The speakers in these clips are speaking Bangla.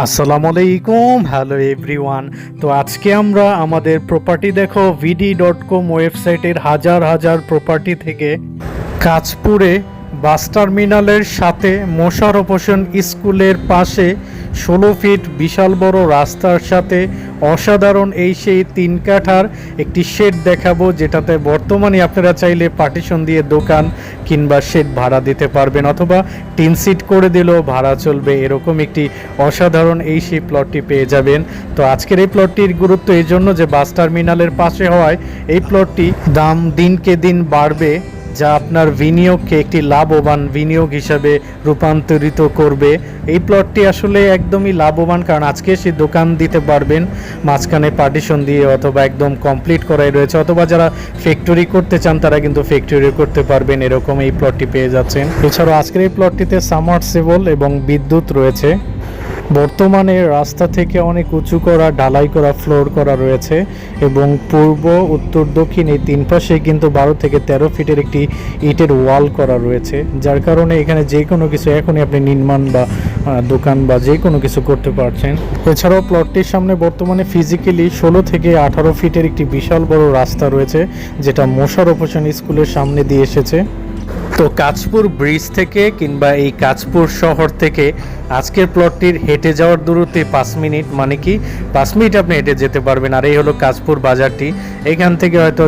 আসসালামু আলাইকুম হ্যালো এভরিওয়ান। তো আজকে আমরা আমাদের প্রপার্টি দেখো ভিডি ডট কম ওয়েবসাইটের হাজার হাজার প্রপার্টি থেকে কাঁচপুরে বাস টার্মিনালের সাথে মোশারফ হোসেন স্কুলের পাশে ষোলো ফিট বিশাল বড় রাস্তার সাথে অসাধারণ এই সেই তিন কাঠার একটি শেড দেখাবো, যেটাতে বর্তমানে আপনারা চাইলে পার্টিশন দিয়ে দোকান কিংবা শেড ভাড়া দিতে পারবেন অথবা টিন সিট করে দিলেও ভাড়া চলবে। এরকম একটি অসাধারণ এই সেই প্লটটি পেয়ে যাবেন। তো আজকের এই প্লটটির গুরুত্ব এই জন্য যে বাস টার্মিনালের পাশে হওয়ায় এই প্লটটি দাম দিনকে দিন বাড়বে। যা আপনার বিনিয়োগকে একটি লাভবান বিনিয়োগ হিসাবে রূপান্তরিত করবে। এই প্লটটি আসলে একদমই লাভবান, কারণ আজকে সে দোকান দিতে পারবেন, মাঝখানে পার্টিশন দিয়ে অথবা একদম কমপ্লিট করাই রয়েছে, অথবা যারা ফ্যাক্টরি করতে চান তারা কিন্তু ফ্যাক্টরি করতে পারবেন, এরকম এই প্লটটি পেয়ে যাচ্ছেন। এছাড়াও আজকের এই প্লটটিতে সামারসেবল এবং বিদ্যুৎ রয়েছে। বর্তমানে রাস্তা থেকে অনেক উঁচু করা, ঢালাই করা ফ্লোর করা রয়েছে এবং পূর্ব, উত্তর, দক্ষিণ এই তিন পাশে কিন্তু বারো থেকে তেরো ফিটের একটি ইটের ওয়াল করা রয়েছে, যার কারণে এখানে যে কোনো কিছু এখনই আপনি নির্মাণ বা দোকান বা যে কোনো কিছু করতে পারছেন। এছাড়াও প্লটটির সামনে বর্তমানে ফিজিক্যালি ষোলো থেকে আঠারো ফিটের একটি বিশাল বড় রাস্তা রয়েছে, যেটা মোশারফ হোসেন স্কুলের সামনে দিয়ে এসেছে। তো কাঁচপুর ব্রিজ থেকে কিংবা এই কাঁচপুর শহর থেকে আজকের প্লটটির হেঁটে যাওয়ার দূরত্বে পাঁচ মিনিট মানে কি পাঁচ মিনিট আপনি হেঁটে যেতে পারবেন। আর এই হলো কাঁচপুর বাজারটি। এখান থেকে হয়তো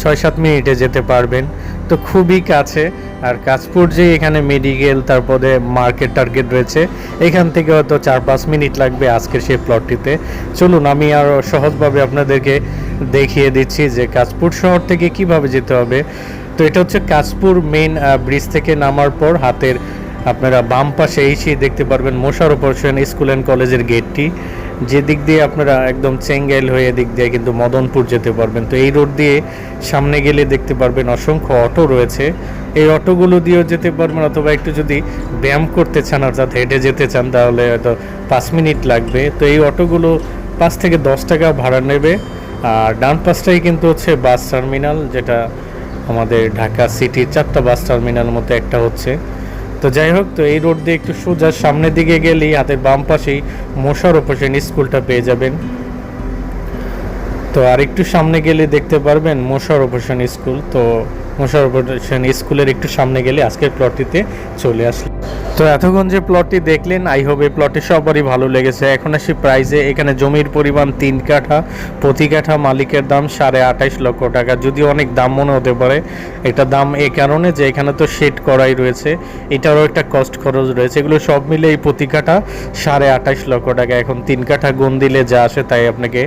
ছয় সাত মিনিটে যেতে পারবেন। তো খুবই কাছে। আর কাঁচপুর যে এখানে মেডিকেল, তারপরে মার্কেট টার্গেট রয়েছে, এখান থেকে হয়তো চার পাঁচ মিনিট লাগবে আজকের সেই প্লটটিতে। চলুন, আমি আরও সহজভাবে আপনাদেরকে দেখিয়ে দিচ্ছি যে কাঁচপুর শহর থেকে কীভাবে যেতে হবে। তো এটা হচ্ছে কাশপুর মেন ব্রিজ থেকে নামার পর হাতের আপনারা বাম পাশে এসে দেখতে পারবেন মোশারফ হোসেন স্কুল অ্যান্ড কলেজের গেটটি। যে দিক দিয়ে আপনারা একদম চেঙ্গেল হয়ে দিক দিয়ে কিন্তু মদনপুর যেতে পারবেন। তো এই রোড দিয়ে সামনে গেলে দেখতে পারবেন অসংখ্য অটো রয়েছে। এই অটোগুলো দিয়েও যেতে পারবেন অথবা একটু যদি ব্যায়াম করতে চান, অর্থাৎ হেঁটে যেতে চান, তাহলে হয়তো পাঁচ মিনিট লাগবে। তো এই অটোগুলো পাঁচ থেকে দশ টাকা ভাড়া নেবে। আর ডান পাশটাই কিন্তু হচ্ছে বাস টার্মিনাল, যেটা আমাদের ঢাকা সিটি চারটা বাস টার্মিনাল মধ্যে একটা হচ্ছে। তো যাই হোক, তো এই রোড দিয়ে একটু সোজা সামনের দিকে গেলেই হাতের বাম পাশেই মশার অপারেশন স্কুলটা পেয়ে যাবেন। তো আর একটু সামনে গেলে দেখতে পারবেন মশার অপারেশন স্কুল। তো মোশারফ স্কুলের একটু সামনে গেলে আজকের প্লটটিতে চলে আসলো তো এতক্ষণ যে প্লটটি দেখলেন আই হোপ এই প্লটটি সবারই ভালো লেগেছে। এখন আসি প্রাইজে এখানে জমির পরিমাণ তিন কাঠা, প্রতি কাঠা মালিকের দাম সাড়ে আঠাইশ লক্ষ টাকা। যদিও অনেক দাম মনে হতে পারে, এটা দাম এই কারণে যে এখানে তো শেড করাই রয়েছে। এটারও একটা কস্ট খরচ রয়েছে। এগুলো সব মিলে এই প্রতি কাঠা সাড়ে আঠাইশ লক্ষ টাকা। এখন তিন কাঠা গুণ দিলে যা আসে তাই আপনাকে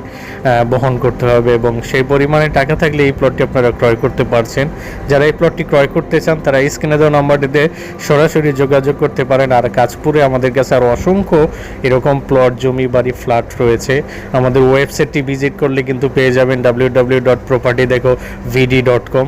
বহন করতে হবে এবং সেই পরিমাণে টাকা থাকলে এই প্লটটি আপনারা ক্রয় করতে পারছেন। যারা এই প্লটটি ক্রয় করতে চান, তারা স্ক্রিনে দেওয়া নাম্বারটিতে সরাসরি যোগাযোগ করতে পারেন। আর কাজপুরে আমাদের কাছে আর অসংখ্য এরকম প্লট জমি, বাড়ি ফ্ল্যাট রয়েছে। আমাদের ওয়েবসাইটটি ভিজিট করলে কিন্তু পেয়ে যাবেন ডাব্লিউ ডাব্লিউ ডট প্রপার্টি দেখো ভিডি ডট কম